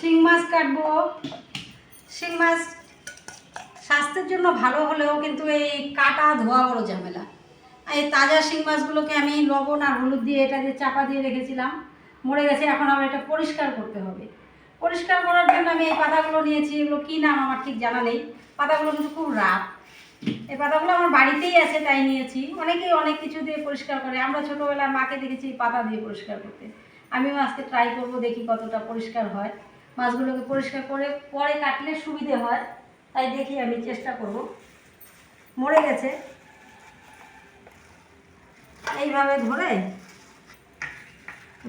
শিং মাছ কাটবো। শিং মাছ স্বাস্থ্যের জন্য ভালো হলেও কিন্তু এই কাটা ধোয়া বড় ঝামেলা। এই তাজা শিং মাছগুলোকে আমি লবণ আর হলুদ দিয়ে এটা দিয়ে চাপা দিয়ে রেখেছিলাম, মরে গেছে, এখন আমার এটা পরিষ্কার করতে হবে। পরিষ্কার করার জন্য আমি এই পাতাগুলো নিয়েছি, এগুলো কী নাম আমার ঠিক জানা নেই। পাতাগুলো কিন্তু খুব রাত এই পাতাগুলো আমার বাড়িতেই আছে, তাই নিয়েছি। অনেকেই অনেক কিছু দিয়ে পরিষ্কার করে। আমরা ছোটোবেলায় মাকে দেখেছি পাতা দিয়ে পরিষ্কার করতে। আমিও আজকে ট্রাই করব, দেখি কতটা পরিষ্কার হয়। মাছগুলোকে পরিষ্কার করে পরে কাটলে সুবিধে হয়, তাই দেখি আমি চেষ্টা করব। মরে গেছে। এইভাবে ধরে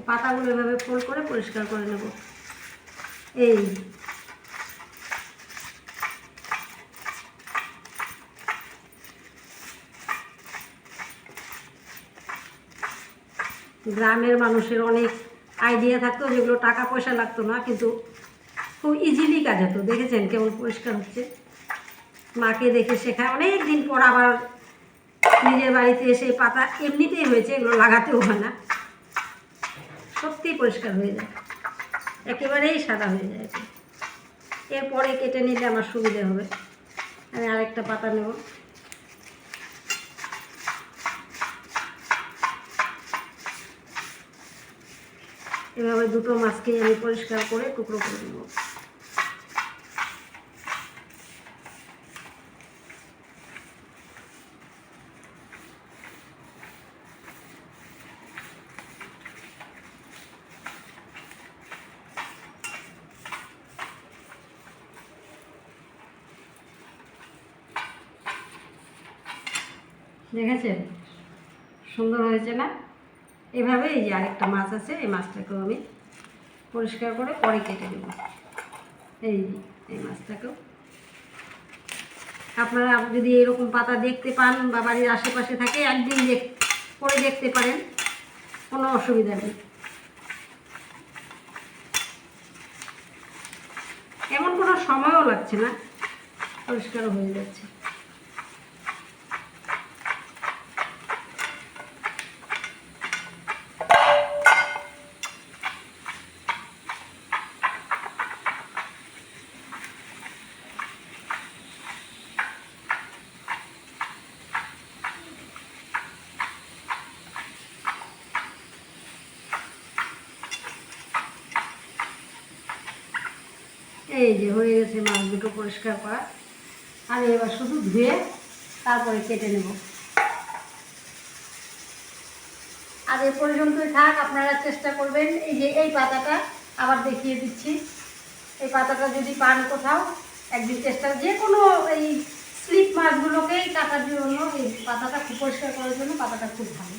পাতাগুলো এভাবে ফোল্ড করে পরিষ্কার করে নেব। এই। গ্রামের মানুষের অনেক আইডিয়া থাকতো যেগুলো টাকা পয়সা লাগতো না, কিন্তু খুব ইজিলি কাজ হতো। দেখেছেন কেমন পরিষ্কার হচ্ছে? মাকে দেখে শেখা অনেক দিন পর আবার নিজের বাড়িতে এসে পাতা এমনিতেই হয়েছে, এগুলো লাগাতেও হয় না। সত্যিই পরিষ্কার হয়ে যায়। একেবারেই সাদা হয়ে যায়। এরপরে কেটে নিলে আমার সুবিধে হবে। আমি আরেকটা পাতা নেব। এভাবে দুটো মাছকেই আমি পরিষ্কার করে টুকরো করে নেব। দেখেছেন? সুন্দর হয়েছে না? এভাবে এই যে আরেকটা মাছ আছে, এই মাছটাকেও আমি পরিষ্কার করে পরে কেটে নেব। এই এই মাছটাকেও। আপনারা যদি এরকম পাতা দেখতে পান বা বাড়ির আশেপাশে থাকে, একদিন দেখ, করে দেখতে পারেন, কোনো অসুবিধা নেই। এমন কোনো সময়ও লাগছে না পরিষ্কার হয়ে যাচ্ছে। এই যে হয়ে গেছে মাছ দুটো পরিষ্কার করা। আমি এবার শুধু ধুয়ে তারপরে কেটে নেব। আর এ পর্যন্তই থাক, আপনারা চেষ্টা করবেন। এই যে এই পাতাটা আবার দেখিয়ে দিচ্ছি। এই পাতাটা যদি পান কোথাও, একদিন চেষ্টা যে কোনো এই স্লিপ মাছগুলোকেই কাটার জন্য, এই পাতাটা খুব পরিষ্কার করার জন্য পাতাটা খুব ভালো।